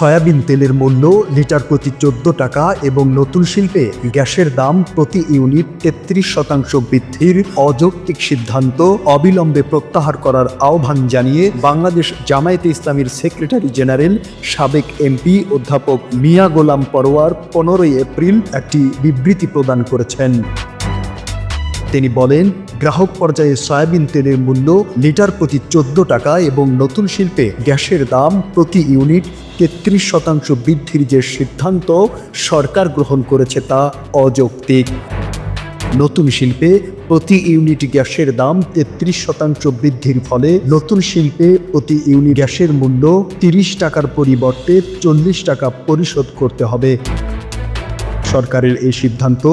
Soybean তেলের মূল্য litre প্রতি চোদ্দ টাকা এবং নতুন শিল্পে গ্যাসের দাম প্রতি ইউনিট তেত্রিশ শতাংশ বৃদ্ধির অযৌক্তিক সিদ্ধান্ত অবিলম্বে প্রত্যাহার করার আহ্বান জানিয়ে বাংলাদেশ জামায়াতে ইসলামীর সেক্রেটারি জেনারেল, সাবেক এমপি অধ্যাপক মিয়া গোলাম পরোয়ার পনেরোই এপ্রিল একটি বিবৃতি প্রদান করেছেন। তিনি বলেন গ্রাহক পর্যায়ে সয়াবিন তেলের মূল্য লিটার প্রতি চোদ্দ টাকা এবং নতুন শিল্পে গ্যাসের দাম প্রতি ইউনিট তেত্রিশ শতাংশ বৃদ্ধির যে সিদ্ধান্ত সরকার গ্রহণ করেছে তা অযৌক্তিক। নতুন শিল্পে প্রতি ইউনিট গ্যাসের দাম তেত্রিশ শতাংশ বৃদ্ধির ফলে নতুন শিল্পে প্রতি ইউনিট গ্যাসের মূল্য তিরিশ টাকার পরিবর্তে চল্লিশ টাকা পরিশোধ করতে হবে। সরকারের এই সিদ্ধান্ত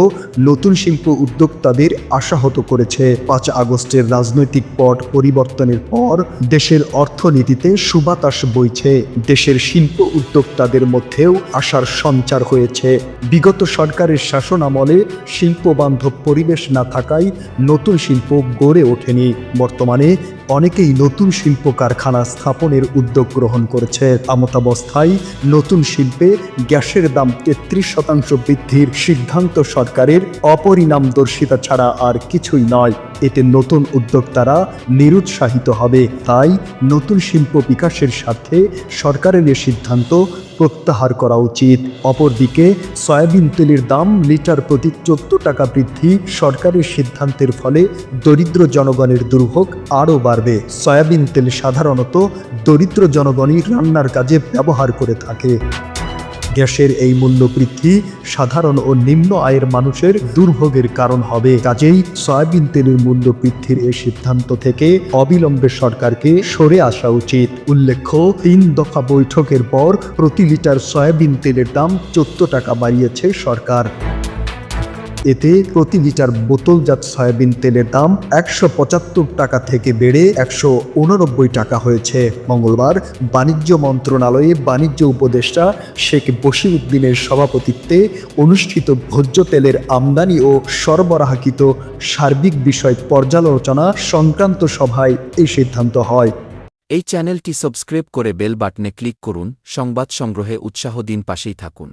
নতুন শিল্প উদ্যোক্তাদের আশাহত করেছে। পাঁচ আগস্টের রাজনৈতিক পট পরিবর্তনের পর দেশের অর্থনীতিতে সুবাতাস বইছে। দেশের শিল্প উদ্যোক্তাদের মধ্যেও আশার সঞ্চার হয়েছে। বিগত সরকারের শাসন আমলে শিল্প বান্ধব পরিবেশ না থাকায় নতুন শিল্প গড়ে ওঠেনি। বর্তমানে অনেকেই নতুন শিল্প কারখানা স্থাপনের উদ্যোগ গ্রহণ করেছে। আমতাবস্থায় নতুন শিল্পে গ্যাসের দাম তেত্রিশ শতাংশ বৃদ্ধির সিদ্ধান্ত সরকারের অপরিণামদর্শিতা ছাড়া আর কিছুই নয়। এতে নতুন উদ্যোক্তারা নিরুৎসাহিত হবে। তাই নতুন শিল্প বিকাশের স্বার্থে সরকারের এ সিদ্ধান্ত প্রত্যাহার করা উচিত। অপরদিকে সয়াবিন তেলের দাম লিটার প্রতি চোদ্দ টাকা বৃদ্ধি সরকারের সিদ্ধান্তের ফলে দরিদ্র জনগণের দুর্ভোগ আরও বাড়বে। সয়াবিন তেল সাধারণত দরিদ্র জনগণই রান্নার কাজে ব্যবহার করে থাকে। গ্যাসের এই মূল্য বৃদ্ধি সাধারণ ও নিম্ন আয়ের মানুষের দুর্ভোগের কারণ হবে। কাজেই সয়াবিন তেলের মূল্য বৃদ্ধির এই সিদ্ধান্ত থেকে অবিলম্বে সরকারকে সরে আসা উচিত। উল্লেখ্য, তিন দফা বৈঠকের পর প্রতি লিটার সয়াবিন তেলের দাম চোদ্দ টাকা বাড়িয়েছে সরকার। এতে প্রতি লিটার বোতলজাত সয়াবিন তেলের দাম একশো পঁচাত্তর টাকা থেকে বেড়ে একশো উননব্বই টাকা হয়েছে। মঙ্গলবার বাণিজ্য মন্ত্রণালয়ে বাণিজ্য উপদেষ্টা শেখ বশিরউদ্দিনের সভাপতিত্বে অনুষ্ঠিত ভোজ্য তেলের আমদানি ও সরবরাহকৃত সার্বিক বিষয় পর্যালোচনা সংক্রান্ত সভায় এই সিদ্ধান্ত হয়। এই চ্যানেলটি সাবস্ক্রাইব করে বেল বাটনে ক্লিক করুন। সংবাদ সংগ্রহে উৎসাহ দিন পাশেই থাকুন।